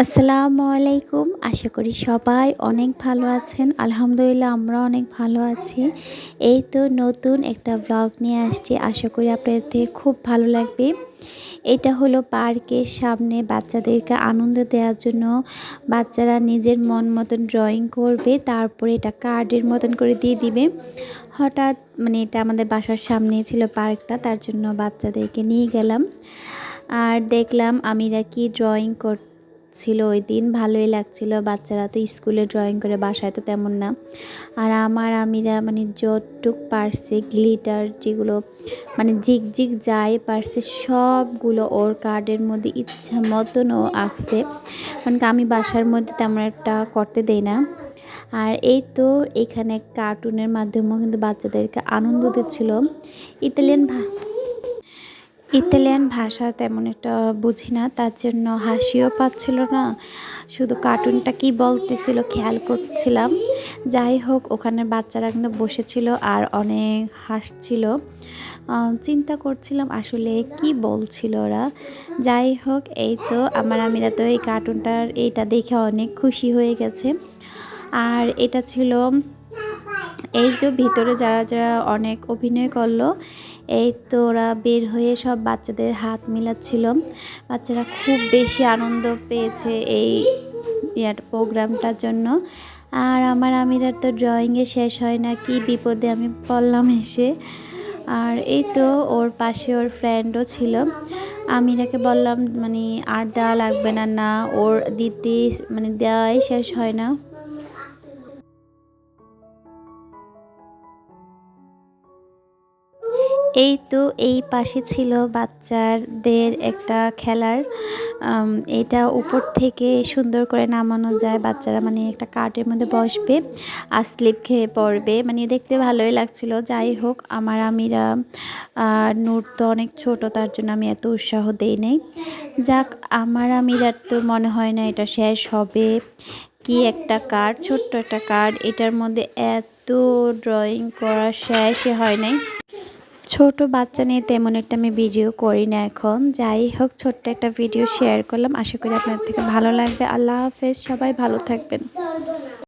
আসসালামু আলাইকুম। আশা করি সবাই অনেক ভালো আছেন। আলহামদুলিল্লাহ আমরা অনেক ভালো আছি। এই তো নতুন একটা ব্লগ নিয়ে আসছি। আশা করি আপনাদের খুব ভালো লাগবে। এটা হলো পার্কের সামনে বাচ্চাদেরকে আনন্দ দেওয়ার জন্য বাচ্চারা নিজের মন মতন ড্রয়িং করবে, তারপরে এটা কার্ডের মতন করে দিয়ে দিবে। হঠাৎ মানে এটা আমাদের বাসার সামনে ছিল পার্কটা, তার জন্য বাচ্চাদেরকে নিয়ে গেলাম। আর দেখলাম আমিরা কি ড্রয়িং করতে ছিল ওই দিন ভালোই লাগছিল। বাচ্চারা তো স্কুলে ড্রয়িং করে, বাসায় তো তেমন না। আর আমার আমিরা মানে যতটুক পারছে গ্লিটার যেগুলো মানে জিগ জিগ যায় পারছে, সবগুলো ওর কার্ডের মধ্যে ইচ্ছা মতনও আঁকছে। মানে আমি বাসার মধ্যে তেমন একটা করতে দেই না। আর এই তো এখানে কার্টুনের মাধ্যমেও কিন্তু বাচ্চাদেরকে আনন্দ দিচ্ছিল। ইতালিয়ান ইতালিয়ান ভাষা তেমন একটা বুঝি না, তার জন্য হাসিও পাচ্ছিল না। শুধু কার্টুনটা কি বলতেছিল খেয়াল করছিলাম। যাই হোক, ওখানে বাচ্চারা কিন্তু বসেছিল আর অনেক হাসছিল। চিন্তা করছিলাম আসলে কি বলছিল ওরা। যাই হোক, এই তো আমার আমিরা তো এই কার্টুনটার এইটা দেখে অনেক খুশি হয়ে গেছে। আর এটা ছিল এই যে ভিতরে যারা যারা অনেক অভিনয় করল এই তো ওরা বের হয়ে সব বাচ্চাদের হাত মিলাচ্ছিল। বাচ্চারা খুব বেশি আনন্দ পেয়েছে এই প্রোগ্রামটার জন্য। আর আমার আমিরা তো ড্রয়িংয়ে শেষ হয় না, কি বিপদে আমি পড়লাম এসে। আর এই তো ওর পাশে ওর ফ্রেন্ডও ছিল। আমিরাকে বললাম মানে আর দেওয়া লাগবে না না, ওর দিতে মানে দেওয়াই শেষ হয় না। এই তো এই পাশে ছিল বাচ্চাদের একটা খেলার এটা উপর থেকে সুন্দর করে নামানো যায়। বাচ্চারা মানে একটা কার্টের মধ্যে বসবে আর স্লিপ খেয়ে পড়বে। মানে দেখতে ভালোই লাগছিল। যাই হোক, আমার আমিরা নূর তো অনেক ছোট, তার জন্য আমি এত উৎসাহ দেই নেই। যাক, আমার আমিরার তো মনে হয় না এটা শেষ হবে। কি একটা কার্ড, ছোট্ট একটা কার্ড, এটার মধ্যে এত ড্রয়িং করা শেষই হয় নাই। ছোট বাচ্চা নিয়ে তেমন একটা আমি ভিডিও করি না এখন। যাই হোক, ছোট্ট একটা ভিডিও শেয়ার করলাম। আশা করি আপনার থেকে ভালো লাগবে। আল্লাহ হাফেজ। সবাই ভালো থাকবেন।